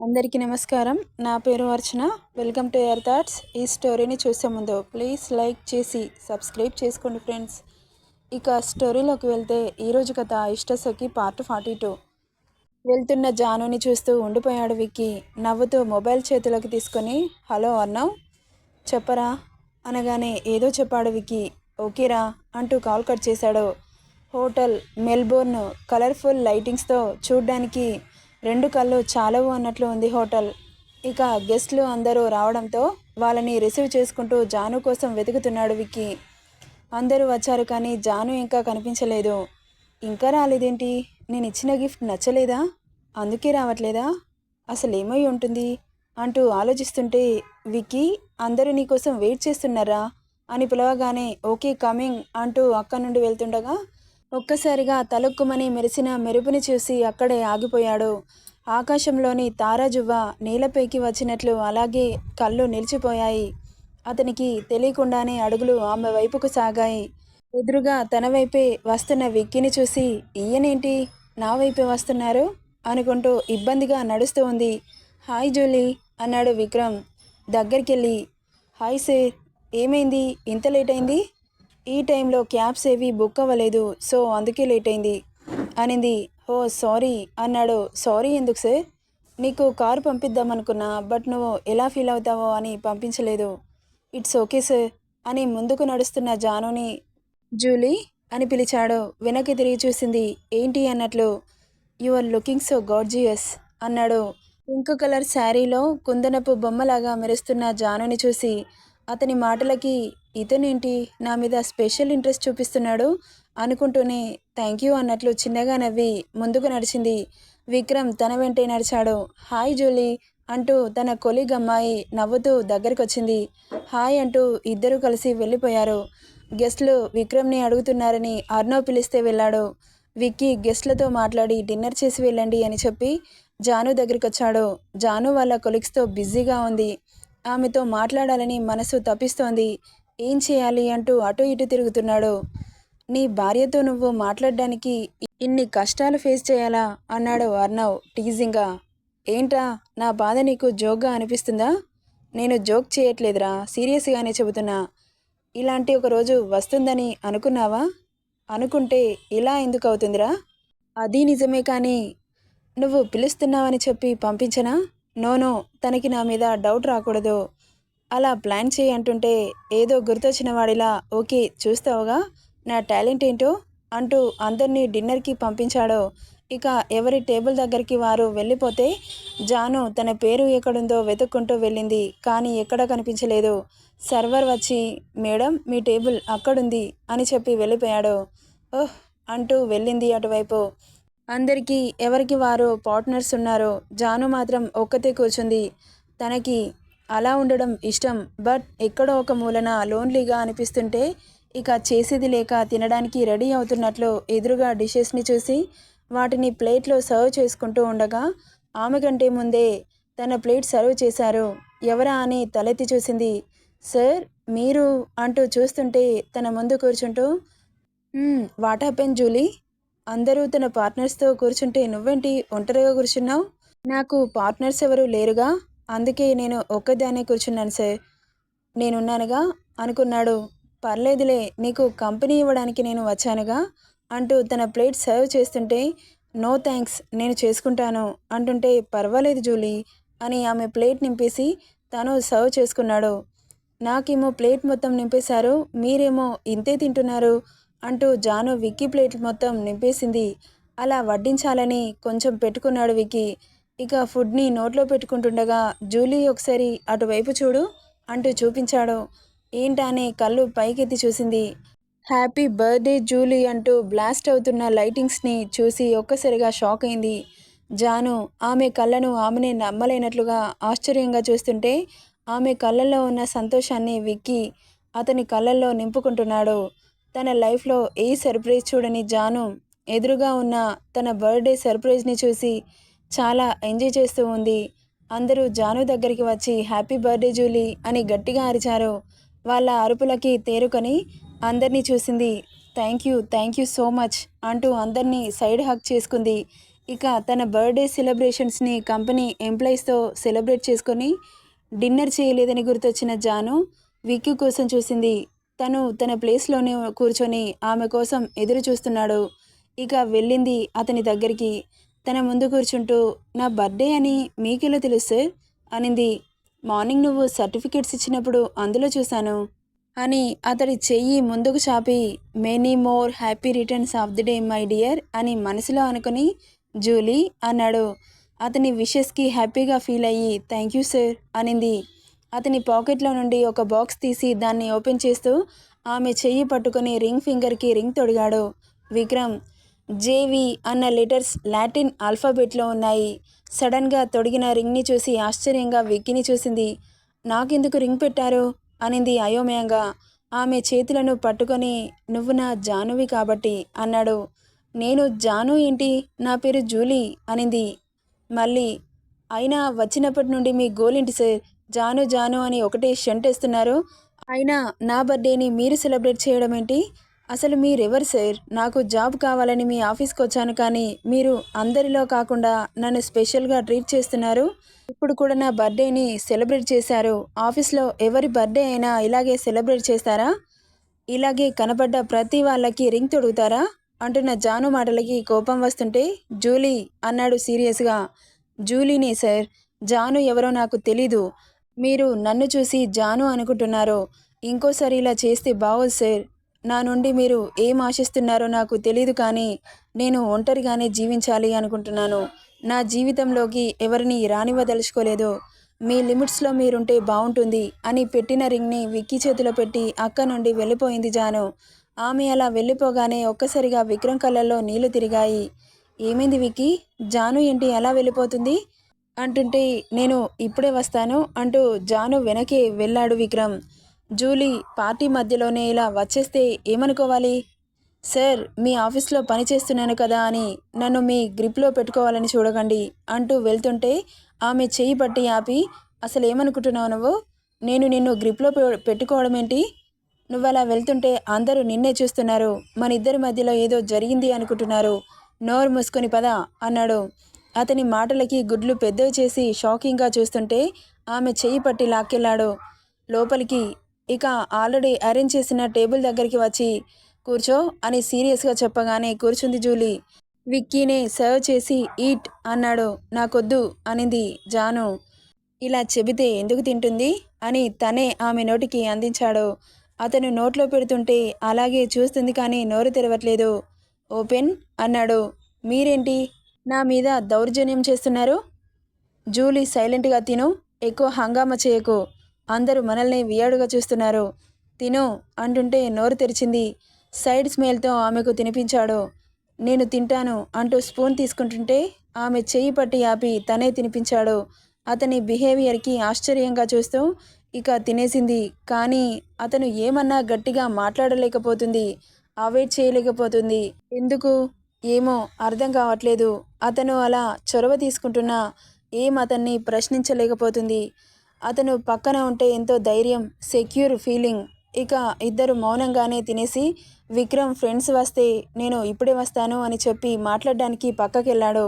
అందరికీ నమస్కారం. నా పేరు Archana. Welcome to Air Thoughts ఈ స్టోరీని చూసే ముందు ప్లీజ్ లైక్ చేసి సబ్స్క్రైబ్ చేసుకోండి ఫ్రెండ్స్ ఇక స్టోరీలోకి వెళ్తే ఈరోజు కథ ఇష్టసఖి పార్ట్ ఫార్టీ టూ వెళ్తున్న జానుని చూస్తూ ఉండిపోయాడు విక్కీ. నవ్వుతూ మొబైల్ చేతిలోకి తీసుకొని హలో అన్నావు చెప్పరా? అనగానే ఏదో చెప్పాడు విక్కీ. ఓకేరా అంటూ కాల్ కట్ చేశాడు. హోటల్ మెల్బోర్న్ కలర్ఫుల్ లైటింగ్స్తో చూడ్డానికి రెండు కళ్ళు చాలవు అన్నట్లు ఉంది హోటల్. ఇక గెస్ట్లు అందరూ రావడంతో వాళ్ళని రిసీవ్ చేసుకుంటూ జాను కోసం వెతుకుతున్నాడు విక్కీ. అందరూ వచ్చారు కానీ జాను ఇంకా కనిపించలేదు. ఇంకా రాలేదేంటి? నేను ఇచ్చిన గిఫ్ట్ నచ్చలేదా? అందుకే రావట్లేదా? అసలు ఏమై ఉంటుంది? అంటూ ఆలోచిస్తుంటే విక్కీ అందరూ నీకోసం వెయిట్ చేస్తున్నారా? అని పిలవగానే ఓకే కమింగ్ అంటూ అక్కడి నుండి వెళ్తుండగా ఒక్కసారిగా తలుక్కుమని మెరిసిన మెరుపుని చూసి అక్కడే ఆగిపోయాడు. ఆకాశంలోని తారాజువ్వ నీలపైకి వచ్చినట్లు అలాగే కళ్ళు నిలిచిపోయాయి. అతనికి తెలియకుండానే అడుగులు ఆమె వైపుకు సాగాయి. ఎదురుగా తన వైపే వస్తున్న విక్కిని చూసి ఈయనేంటి? నా వైపే వస్తున్నారు? అనుకుంటూ ఇబ్బందిగా నడుస్తూ ఉంది. హాయ్ జూలీ అన్నాడు విక్రమ్. దగ్గరికెళ్ళి హాయ్ సేర్ ఏమైంది? ఇంత లేట్ అయింది? ఈ టైంలో క్యాబ్స్ ఏవి బుక్ అవ్వలేదు. సో అందుకే లేట్ అయింది అనింది. Oh sorry. అన్నాడు. సారీ ఎందుకు సార్? నీకు కారు పంపిద్దామనుకున్నా బట్ నువ్వు ఎలా ఫీల్ అవుతావో అని పంపించలేదు. ఇట్స్ ఓకే సార్ అని ముందుకు నడుస్తున్న జానుని జూలీ అని పిలిచాడు. వెనక్కి తిరిగి చూసింది ఏంటి అన్నట్లు. You are looking so gorgeous అన్నాడు. పింక్ కలర్ శారీలో కుందనపు బొమ్మలాగా మెరుస్తున్న జానుని చూసి అతని మాటలకి ఇతనేంటి నా మీద స్పెషల్ ఇంట్రెస్ట్ చూపిస్తున్నాడు అనుకుంటూనే థ్యాంక్ యూ అన్నట్లు చిన్నగా నవ్వి ముందుకు నడిచింది. విక్రమ్ తన వెంటే నడిచాడు. హాయ్ జూలీ అంటూ తన కొలీగ్ అమ్మాయి నవ్వుతూ దగ్గరికి వచ్చింది హాయ్ అంటూ ఇద్దరూ కలిసి వెళ్ళిపోయారు. గెస్ట్లు విక్రమ్ని అడుగుతున్నారని అర్నవ్ పిలిస్తే వెళ్ళాడు. విక్కీ గెస్ట్లతో మాట్లాడి డిన్నర్ చేసి వెళ్ళండి అని చెప్పి జాను దగ్గరికి వచ్చాడు జాను వాళ్ళ కొలీగ్స్తో బిజీగా ఉంది. ఆమెతో మాట్లాడాలని మనసు తప్పిస్తోంది. ఏం చేయాలి అంటూ అటు ఇటు తిరుగుతున్నాడు. నీ భార్యతో నువ్వు మాట్లాడడానికి ఇన్ని కష్టాలు ఫేస్ చేయాలా? అన్నాడు అర్ణవ్ టీజింగ్గా. ఏంట్రా? నా బాధ నీకు జోక్గా అనిపిస్తుందా? నేను జోక్ చేయట్లేదురా సీరియస్గానే చెబుతున్నా. ఇలాంటి ఒక రోజు వస్తుందని అనుకున్నావా? అనుకుంటే ఇలా ఎందుకు అవుతుందిరా? అది నిజమే కానీ నువ్వు పిలుస్తున్నావని చెప్పి పంపించనా? నోనో తనకి నా మీద డౌట్ రాకూడదు. అలా ప్లాన్ చేయి అంటుంటే ఏదో గుర్తొచ్చిన వాడిలా ఓకే చూస్తావుగా? నా టాలెంట్ ఏంటో? అంటూ అందరినీ డిన్నర్కి పంపించాడు. ఇక ఎవరి టేబుల్ దగ్గరికి వారు వెళ్ళిపోతే జాను తన పేరు ఎక్కడుందో వెతుక్కుంటూ వెళ్ళింది కానీ ఎక్కడా కనిపించలేదు. సర్వర్ వచ్చి మేడం మీ టేబుల్ అక్కడుంది అని చెప్పి వెళ్ళిపోయాడు. ఓహ్ అంటూ వెళ్ళింది అటువైపు. అందరికీ ఎవరికి వారు పార్ట్నర్స్ ఉన్నారో జాను మాత్రం ఒక్కతే కూర్చుంది. తనకి అలా ఉండడం ఇష్టం. బట్ ఎక్కడో ఒక మూలన లోన్లీగా అనిపిస్తుంటే ఇక చేసేది లేక తినడానికి రెడీ అవుతున్నట్లు ఎదురుగా డిషెస్ని చూసి వాటిని ప్లేట్లో సర్వ్ చేసుకుంటూ ఉండగా ఆమె కంటే ముందే తన ప్లేట్ సర్వ్ చేశారు. ఎవరా అని తలెత్తి చూసింది. సార్ మీరు అంటూ చూస్తుంటే తన ముందు కూర్చుంటూ వాట్ హ్యాపెన్ జూలీ? అందరూ తన పార్ట్నర్స్తో కూర్చుంటే నువ్వేంటి ఒంటరిగా కూర్చున్నావు? నాకు పార్ట్నర్స్ ఎవరు లేరుగా. అందుకే నేను ఒక్కదాన్నే కూర్చున్నాను సార్. నేనున్నానుగా? అనుకున్నాడు. పర్లేదులే నీకు కంపెనీ ఇవ్వడానికి నేను వచ్చానుగా అంటూ తన ప్లేట్ సర్వ్ చేస్తుంటే నో థ్యాంక్స్ నేను చేసుకుంటాను అంటుంటే పర్వాలేదు జూలీ అని ఆమె ప్లేట్ నింపేసి తను సర్వ్ చేసుకున్నాడు. నాకేమో ప్లేట్ మొత్తం నింపేశారు. మీరేమో ఇంతే తింటున్నారు. అంటూ జాను విక్కీ ప్లేట్ మొత్తం నింపేసింది. అలా వడ్డించాలని కొంచెం పెట్టుకున్నాడు విక్కీ. ఇక ఫుడ్ని నోట్లో పెట్టుకుంటుండగా జూలీ ఒకసారి అటువైపు చూడు అంటూ చూపించాడు. ఏంటనే కళ్ళు పైకెత్తి చూసింది. హ్యాపీ బర్త్డే జూలీ అంటూ బ్లాస్ట్ అవుతున్న లైటింగ్స్ని చూసి ఒక్కసారిగా షాక్ అయింది. జాను ఆమె కళ్ళను ఆమెనే నమ్మలేనట్లుగా ఆశ్చర్యంగా చూస్తుంటే ఆమె కళ్ళల్లో ఉన్న సంతోషాన్ని విక్కి అతని కళ్ళల్లో నింపుకుంటున్నాడు. తన లైఫ్లో ఏ సర్ప్రైజ్ చూడని జాను ఎదురుగా ఉన్న తన బర్త్డే సర్ప్రైజ్ని చూసి చాలా ఎంజాయ్ చేస్తూ ఉంది. అందరూ జాను దగ్గరికి వచ్చి హ్యాపీ బర్త్డే జూలీ అని గట్టిగా అరిచారు. వాళ్ళ అరుపులకి తేరుకొని అందరినీ చూసింది thank you thank you so much అంటూ అందరినీ సైడ్ హక్ చేసుకుంది. ఇక తన బర్త్డే సెలబ్రేషన్స్ని కంపెనీ ఎంప్లాయీస్తో సెలబ్రేట్ చేసుకొని డిన్నర్ చేయలేదని గుర్తొచ్చిన జాను విక్కీ కోసం చూసింది. తను తన ప్లేస్లోనే కూర్చొని ఆమె కోసం ఎదురు చూస్తున్నాడు. ఇక వెళ్ళింది అతని దగ్గరికి. తన ముందు కూర్చుంటూ నా బర్త్డే అని మీకెలా తెలుసు సార్? అనింది. మార్నింగ్ నువ్వు సర్టిఫికేట్స్ ఇచ్చినప్పుడు అందులో చూశాను అని అతడి చెయ్యి ముందుకు చాపి many more happy returns of the day my dear అని మనసులో అనుకుని జూలీ అన్నాడు. అతని విషెస్కి హ్యాపీగా ఫీల్ అయ్యి థ్యాంక్ యూ సార్ అనింది. అతని పాకెట్లో నుండి ఒక బాక్స్ తీసి దాన్ని ఓపెన్ చేస్తూ ఆమె చెయ్యి పట్టుకుని రింగ్ ఫింగర్కి రింగ్ తొడిగాడు. విక్రమ్ జేవి అన్న లెటర్స్ లాటిన్ ఆల్ఫాబెట్లో ఉన్నాయి. సడన్గా తొడిగిన రింగ్ని చూసి ఆశ్చర్యంగా విక్కిని చూసింది. నాకెందుకు రింగ్ పెట్టారు? అనింది అయోమయంగా. ఆమె చేతులను పట్టుకొని నువ్వు నా జానువి కాబట్టి అన్నాడు. నేను జాను ఏంటి? నా పేరు జూలీ అనింది. మళ్ళీ అయినా వచ్చినప్పటి నుండి మీ గోల్ ఏంటి సార్? జాను జాను అని ఒకటే షంటేస్తున్నారు. అయినా నా బర్త్డేని మీరు సెలబ్రేట్ చేయడం ఏంటి? అసలు మీరెవరు సార్? నాకు జాబ్ కావాలని మీ ఆఫీస్కి వచ్చాను కానీ మీరు అందరిలో కాకుండా నన్ను స్పెషల్గా ట్రీట్ చేస్తున్నారు. ఇప్పుడు కూడా నా బర్త్డేని సెలబ్రేట్ చేశారు. ఆఫీస్లో ఎవరి బర్త్డే అయినా ఇలాగే సెలబ్రేట్ చేస్తారా? ఇలాగే కనబడ్డ ప్రతి వాళ్ళకి రింగ్ తొడుగుతారా? అంటున్న జాను మాటలకి కోపం వస్తుంటే జూలీ అన్నాడు సీరియస్గా. జూలీనే సార్? జాను ఎవరో నాకు తెలీదు. మీరు నన్ను చూసి జాను అనుకుంటున్నారో ఇంకోసారి ఇలా చేస్తే బాగోదు సార్. నా నుండి మీరు ఏం ఆశిస్తున్నారో నాకు తెలియదు కానీ నేను ఒంటరిగానే జీవించాలి అనుకుంటున్నాను. నా జీవితంలోకి ఎవరిని రానివ్వదలుచుకోలేదు. మీ లిమిట్స్లో మీరుంటే బాగుంటుంది అని పెట్టిన రింగ్ని విక్కీ చేతిలో పెట్టి అక్క నుండి వెళ్ళిపోయింది జాను. ఆమె అలా వెళ్ళిపోగానే ఒక్కసారిగా విక్రమ్ కళ్ళల్లో నీళ్ళు తిరిగాయి. ఏమైంది విక్కీ? జాను ఏంటి? ఎలా వెళ్ళిపోతుంది? అంటుంటే నేను ఇప్పుడే వస్తాను అంటూ జాను వెనకే వెళ్ళాడు విక్రమ్. జూలీ పార్టీ మధ్యలోనే ఇలా వచ్చేస్తే ఏమనుకోవాలి? సార్ మీ ఆఫీస్లో పని చేస్తున్నాను కదా అని నన్ను మీ గ్రిప్లో పెట్టుకోవాలని చూడకండి అంటూ వెళ్తుంటే ఆమె చేయి పట్టి ఆపి అసలు ఏమనుకుంటున్నావు నువ్వు? నేను నిన్ను గ్రిప్లో పె- పెట్టుకోవడం ఏంటి? నువ్వు అలా వెళ్తుంటే అందరూ నిన్నే చూస్తున్నారు. మన ఇద్దరి మధ్యలో ఏదో జరిగింది అనుకుంటున్నారు. నోరు మూసుకొని పద అన్నాడు. అతని మాటలకి గుడ్లు పెద్దవి చేసి షాకింగ్గా చూస్తుంటే ఆమె చెయ్యి పట్టి లాక్కెళ్ళాడు. లోపలికి ఇక ఆల్రెడీ అరేంజ్ చేసిన టేబుల్ దగ్గరికి వచ్చి కూర్చో అని సీరియస్గా చెప్పగానే కూర్చుంది జూలీ. విక్కీనే సర్వ్ చేసి ఈట్ అన్నాడు. నాకొద్దు అనింది జాను. ఇలా చెబితే ఎందుకు తింటుంది? అని తనే ఆమె నోటికి అందించాడు. అతను నోట్లో పెడుతుంటే అలాగే చూస్తుంది కానీ నోరు తెరవట్లేదు. ఓపెన్ అన్నాడు. మీరేంటి? నా మీద దౌర్జన్యం చేస్తున్నారు? జూలీ సైలెంట్గా తిను ఎక్కువ హంగామా చేయకు. అందరూ మనల్ని వియాడుగా చూస్తున్నారు. తిను అంటుంటే నోరు తెరిచింది. సైడ్ స్మెల్తో ఆమెకు తినిపించాడు. నేను తింటాను అంటూ స్పూన్ తీసుకుంటుంటే ఆమె చెయ్యి పట్టి ఆపి తనే తినిపించాడు. అతని బిహేవియర్కి ఆశ్చర్యంగా చూస్తూ ఇక తినేసింది. కానీ అతను ఏమన్నా గట్టిగా మాట్లాడలేకపోతుంది. అవాయిడ్ చేయలేకపోతుంది. ఎందుకు? ఏమో అర్థం కావట్లేదు. అతను అలా చొరవ తీసుకుంటున్నా ఏం అతన్ని ప్రశ్నించలేకపోతుంది. అతను పక్కన ఉంటే ఎంతో ధైర్యం సెక్యూర్ ఫీలింగ్ ఇక ఇద్దరు మౌనంగానే తినేసి విక్రమ్ ఫ్రెండ్స్ వస్తే నేను ఇప్పుడే వస్తాను అని చెప్పి మాట్లాడడానికి పక్కకెళ్ళాడు.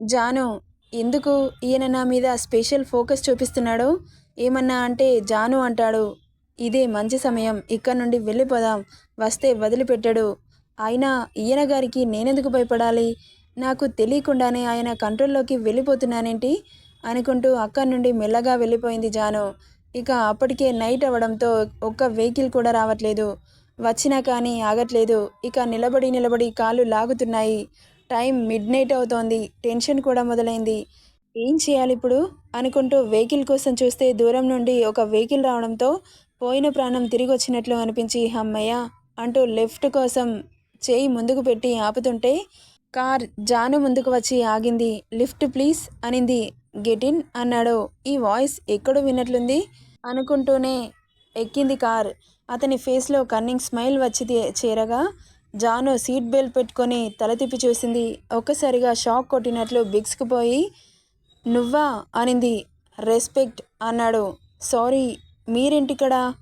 జాను ఎందుకు ఈయన నా మీద స్పెషల్ ఫోకస్ చూపిస్తున్నాడు? ఏమన్నా అంటే జాను అంటాడు. ఇదే మంచి సమయం. ఇక్కడ నుండి వెళ్ళిపోదాం. వస్తే వదిలిపెట్టాడు. అయినా ఈయన గారికి నేనెందుకు భయపడాలి? నాకు తెలియకుండానే ఆయన కంట్రోల్లోకి వెళ్ళిపోతున్నానేంటి? అనుకుంటూ అక్కడి నుండి మెల్లగా వెళ్ళిపోయింది జాను. ఇక అప్పటికే నైట్ అవ్వడంతో ఒక్క వెహికల్ కూడా రావట్లేదు. వచ్చినా కానీ ఆగట్లేదు. ఇక నిలబడి నిలబడి కాళ్ళు లాగుతున్నాయి. టైం మిడ్ నైట్ అవుతోంది. టెన్షన్ కూడా మొదలైంది. ఏం చేయాలి ఇప్పుడు? అనుకుంటూ వెహికల్ కోసం చూస్తే దూరం నుండి ఒక వెహికల్ రావడంతో పోయిన ప్రాణం తిరిగి వచ్చినట్లు అనిపించి హమ్మయ్య అంటూ లెఫ్ట్ కోసం చేయి ముందుకు పెట్టి ఆపుతుంటే కార్ జాను ముందుకు వచ్చి ఆగింది. లిఫ్ట్ ప్లీజ్ అనింది. గెట్ ఇన్ అన్నాడు. ఈ వాయిస్ ఎక్కడో విన్నట్లుంది అనుకుంటూనే ఎక్కింది కార్. అతని ఫేస్లో కన్నింగ్ స్మైల్ వచ్చి చేరగా జాను సీట్ బెల్ట్ పెట్టుకొని తల తిప్పి చూసింది. ఒక్కసారిగా షాక్ కొట్టినట్లు బిగ్సుకుపోయి నువ్వా అనింది. రెస్పెక్ట్ అన్నాడు. సారీ మీరేంటిక్కడ?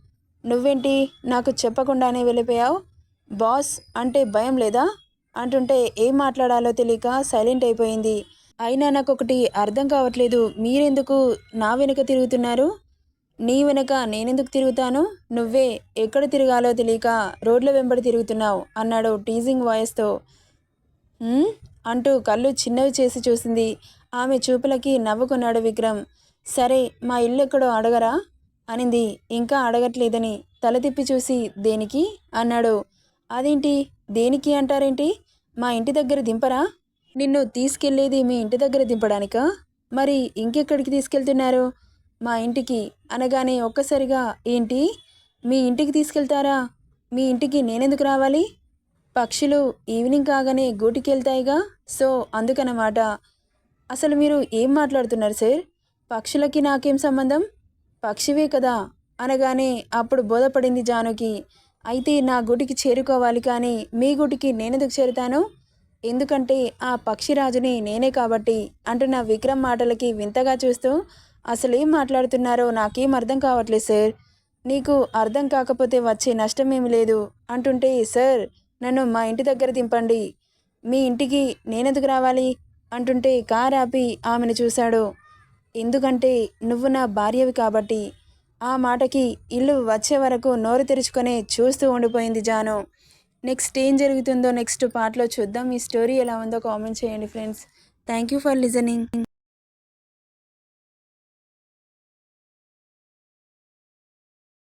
నువ్వేంటి? నాకు చెప్పకుండానే వెళ్ళిపోయావు? బాస్ అంటే భయం లేదా? అంటుంటే ఏం మాట్లాడాలో తెలియక సైలెంట్ అయిపోయింది. అయినా నాకు ఒకటి అర్థం కావట్లేదు. మీరెందుకు నా వెనుక తిరుగుతున్నారు? నీ వెనక నేనెందుకు తిరుగుతాను? నువ్వే ఎక్కడ తిరగాలో తెలియక రోడ్ల వెంబడి తిరుగుతున్నావు అన్నాడు టీజింగ్ వాయిస్తో. అంటూ కళ్ళు చిన్నవి చేసి చూసింది. ఆమె చూపులకి నవ్వుకున్నాడు విక్రమ్. సరే మా ఇల్లు ఎక్కడో అడగరా? అనింది. ఇంకా అడగట్లేదని తల తిప్పి చూసి దేనికి? అన్నాడు. అదేంటి? దేనికి అంటారేంటి? మా ఇంటి దగ్గర దింపరా? నిన్ను తీసుకెళ్ళేది మీ ఇంటి దగ్గర దింపడానికా? మరి ఇంకెక్కడికి తీసుకెళ్తున్నారు? మా ఇంటికి అనగానే ఒక్కసారిగా ఏంటి? మీ ఇంటికి తీసుకెళ్తారా? మీ ఇంటికి నేనెందుకు రావాలి? పక్షులు ఈవినింగ్ కాగానే గూటికి వెళ్తాయిగా సో అందుకనమాట. అసలు మీరు ఏం మాట్లాడుతున్నారు సార్? పక్షులకి నాకేం సంబంధం? పక్షివే కదా? అనగానే అప్పుడు బోధపడింది జానుకి అయితే నా గుడికి చేరుకోవాలి కానీ మీ గుడికి నేనెందుకు చేరుతాను? ఎందుకంటే ఆ పక్షిరాజుని నేనే కాబట్టి అంటున్న విక్రమ్ మాటలకి వింతగా చూస్తూ అసలేం మాట్లాడుతున్నారో నాకేం అర్థం కావట్లేదు సార్. నీకు అర్థం కాకపోతే వచ్చే నష్టం ఏమి లేదు అంటుంటే సార్ నన్ను మా ఇంటి దగ్గర దింపండి. మీ ఇంటికి నేనెందుకు రావాలి? అంటుంటే కార్ ఆపి ఆమెను చూశాడు. ఎందుకంటే నువ్వు నా భార్యవి కాబట్టి ఆ మాటకి ఇల్లు వచ్చే వరకు నోరు తెరుచుకొని చూస్తూ ఉండిపోయింది జాను. నెక్స్ట్ ఏం జరుగుతుందో నెక్స్ట్ పార్ట్లో చూద్దాం. ఈ స్టోరీ ఎలా ఉందో కామెంట్ చేయండి friends. Thank you for listening.